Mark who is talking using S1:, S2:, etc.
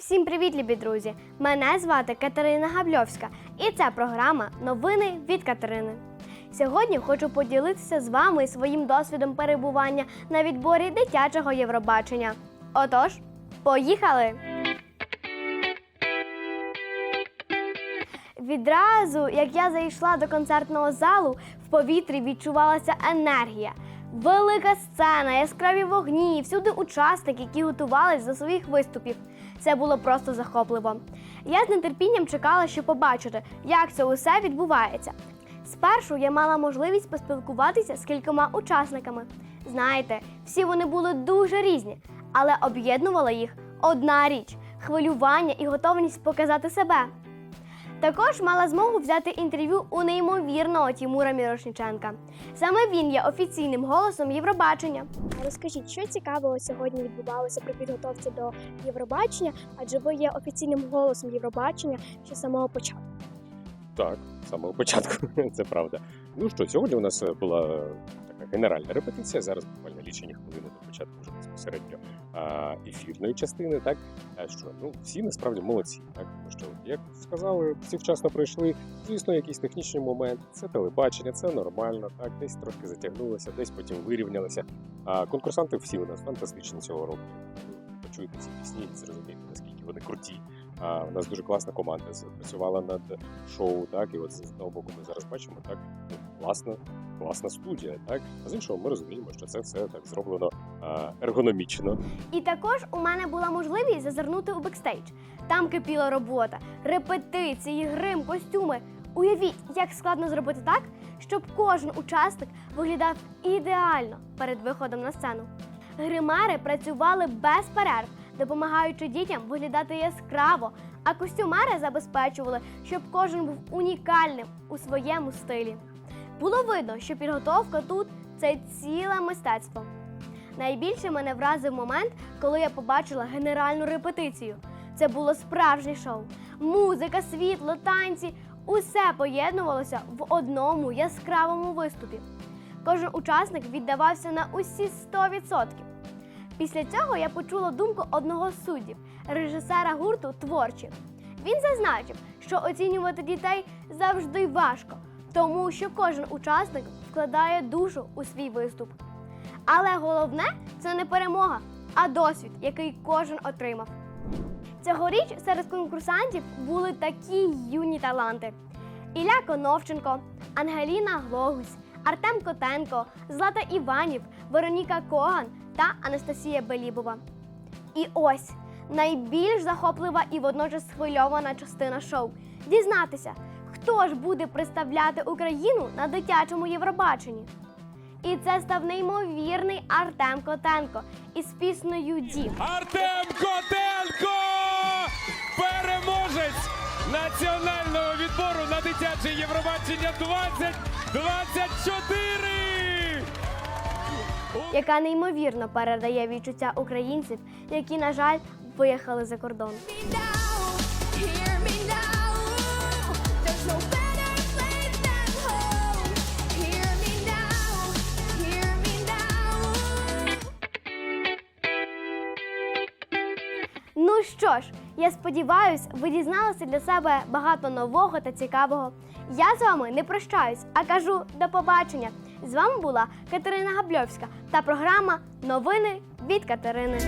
S1: Всім привіт, любі друзі! Мене звати Катерина Габльовська, і це програма Новини від Катерини. Сьогодні хочу поділитися з вами своїм досвідом перебування на відборі дитячого Євробачення. Отож, поїхали! Відразу, як я зайшла до концертного залу, в повітрі відчувалася енергія. Велика сцена, яскраві вогні, всюди учасники, які готувалися до своїх виступів. Це було просто захопливо. Я з нетерпінням чекала, щоб побачити, як це усе відбувається. Спершу я мала можливість поспілкуватися з кількома учасниками. Знаєте, всі вони були дуже різні, але об'єднувала їх одна річ хвилювання і готовність показати себе. Також мала змогу взяти інтерв'ю у неймовірного Тімура Мірошниченка. Саме він є офіційним голосом Євробачення.
S2: Розкажіть, що цікавого сьогодні відбувалося при підготовці до Євробачення, адже ви є офіційним голосом Євробачення ще самого початку.
S3: Так, з самого початку, це правда. Ну що, сьогодні у нас е, була така генеральна репетиція. Зараз буквально лічені хвилини до початку вже безпосередньо ефірної частини. Так що ну всі насправді молодці, так тому що як сказали, всі вчасно прийшли. Звісно, якийсь технічний момент. Це телебачення, це нормально. Так, десь трошки затягнулося, десь потім вирівнялося. А конкурсанти всі у нас фантастичні цього року. Почуєте ці пісні, і зрозумієте, наскільки вони круті. А, у нас дуже класна команда працювала над шоу, так і от з одного боку ми зараз бачимо так ну, класна, класна студія. Так а з іншого ми розуміємо, що це все так зроблено ергономічно.
S1: І також у мене була можливість зазирнути у бекстейдж. Там кипіла робота, репетиції, грим, костюми. Уявіть, як складно зробити так, щоб кожен учасник виглядав ідеально перед виходом на сцену. Гримери працювали без перерв, допомагаючи дітям виглядати яскраво, а костюмери забезпечували, щоб кожен був унікальним у своєму стилі. Було видно, що підготовка тут це ціле мистецтво. Найбільше мене вразив момент, коли я побачила генеральну репетицію. Це було справжнє шоу. Музика, світло, танці усе поєднувалося в одному яскравому виступі. Кожен учасник віддавався на усі 100%. Після цього я почула думку одного з суддів, режисера гурту Творчі. Він зазначив, що оцінювати дітей завжди важко, тому що кожен учасник вкладає душу у свій виступ. Але головне це не перемога, а досвід, який кожен отримав. Цьогоріч серед конкурсантів були такі юні таланти: Ілля Коновченко, Ангеліна Глогусь, Артем Котенко, Злата Іванів, Вероніка Коган та Анастасія Белібова. І ось найбільш захоплива і водночас схвильована частина шоу дізнатися, хто ж буде представляти Україну на дитячому Євробаченні. І це став неймовірний Артем Котенко із піснею Дім.
S4: Артем Котенко! Переможець національного відбору на дитяче Євробачення 2024!
S1: яка неймовірно передає відчуття українців, які, на жаль, виїхали за кордон.
S5: Hear me now.
S1: Ну що ж, я сподіваюсь, ви дізналися для себе багато нового та цікавого. Я з вами не прощаюсь, а кажу до побачення. З вами була Катерина Габльовська та програма Новини від Катерини.